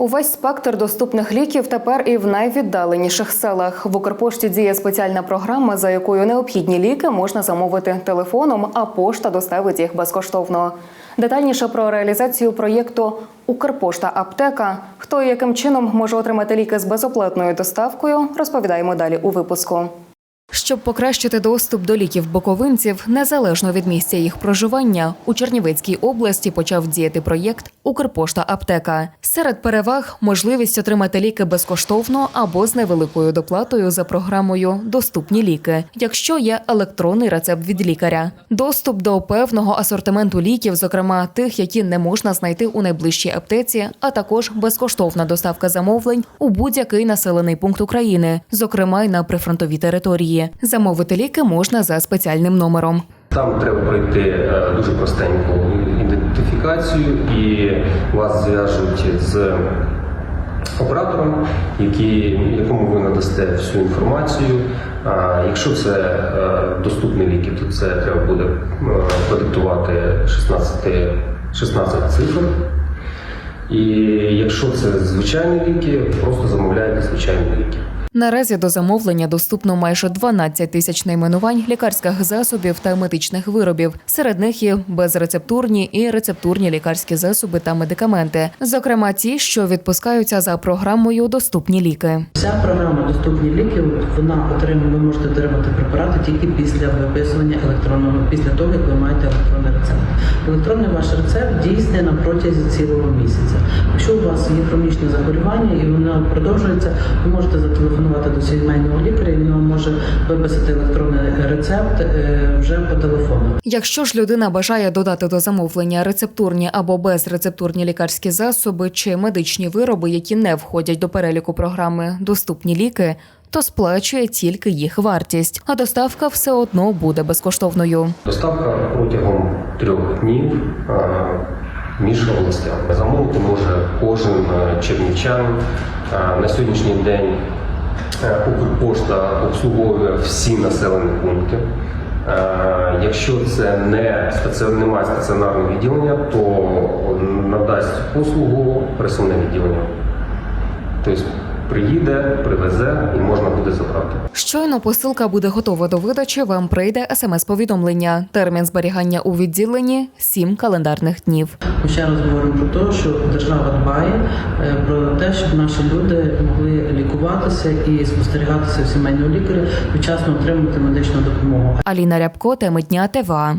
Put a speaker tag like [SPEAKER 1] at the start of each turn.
[SPEAKER 1] Увесь спектр доступних ліків тепер і в найвіддаленіших селах. В Укрпошті діє спеціальна програма, за якою необхідні ліки можна замовити телефоном, а пошта доставить їх безкоштовно. Детальніше про реалізацію проєкту Укрпошта Аптека. Хто і яким чином може отримати ліки з безоплатною доставкою, розповідаємо далі у випуску. Щоб покращити доступ до ліків боковинців, незалежно від місця їх проживання, у Чернівецькій області почав діяти проєкт Укрпошта Аптека. Серед переваг можливість отримати ліки безкоштовно або з невеликою доплатою за програмою Доступні ліки, якщо є електронний рецепт від лікаря. Доступ до певного асортименту ліків, зокрема тих, які не можна знайти у найближчій аптеці, а також безкоштовна доставка замовлень у будь-який населений пункт України, зокрема й на прифронтовій території. Замовити ліки можна за спеціальним номером.
[SPEAKER 2] Там треба пройти е, дуже простеньку ідентифікацію, і вас зв'яжуть з оператором, який, якому ви надасте всю інформацію. А якщо це е, доступні ліки, то це треба буде продиктувати 16, 16 цифр. І якщо це звичайні ліки, просто замовляєте звичайні ліки.
[SPEAKER 1] Наразі до замовлення доступно майже 12 тисяч найменувань лікарських засобів та медичних виробів. Серед них є безрецептурні і рецептурні лікарські засоби та медикаменти, зокрема ті, що відпускаються за програмою Доступні ліки.
[SPEAKER 3] Вся програма доступні ліки. Вона отримує, ви можете отримати препарати тільки після виписування електронного, після того як ви маєте електронний рецепт. Електронний ваш рецепт дійсний на протязі цілого місяця. Якщо у вас є хронічне захворювання і воно продовжується, ви можете зателефонувати до сімейного лікаря. і Він вам може виписати електронний рецепт е, вже по телефону.
[SPEAKER 1] Якщо ж людина бажає додати до замовлення рецептурні або безрецептурні лікарські засоби чи медичні вироби, які не входять до переліку програми Доступні ліки, то сплачує тільки їх вартість, а доставка все одно буде безкоштовною.
[SPEAKER 2] Доставка протягом трьох днів е, між областями. Замовити може кожен е, чернівчан. На сьогоднішній день Укрпошта обслуговує всі населені пункти. Е, Якщо це не немає стаціонарного відділення, то надасть послугу пересувне відділення. Тобто приїде, привезе і можна буде забрати.
[SPEAKER 1] Щойно посилка буде готова до видачі. Вам прийде смс-повідомлення. Термін зберігання у відділенні 7 календарних днів.
[SPEAKER 3] Ми ще раз говоримо про те, що держава дбає е, про те, щоб наші люди могли лікуватися і спостерігатися в сімейного лікаря, вчасно отримати медичну допомогу.
[SPEAKER 1] Аліна Рябко, теми дня ТВА.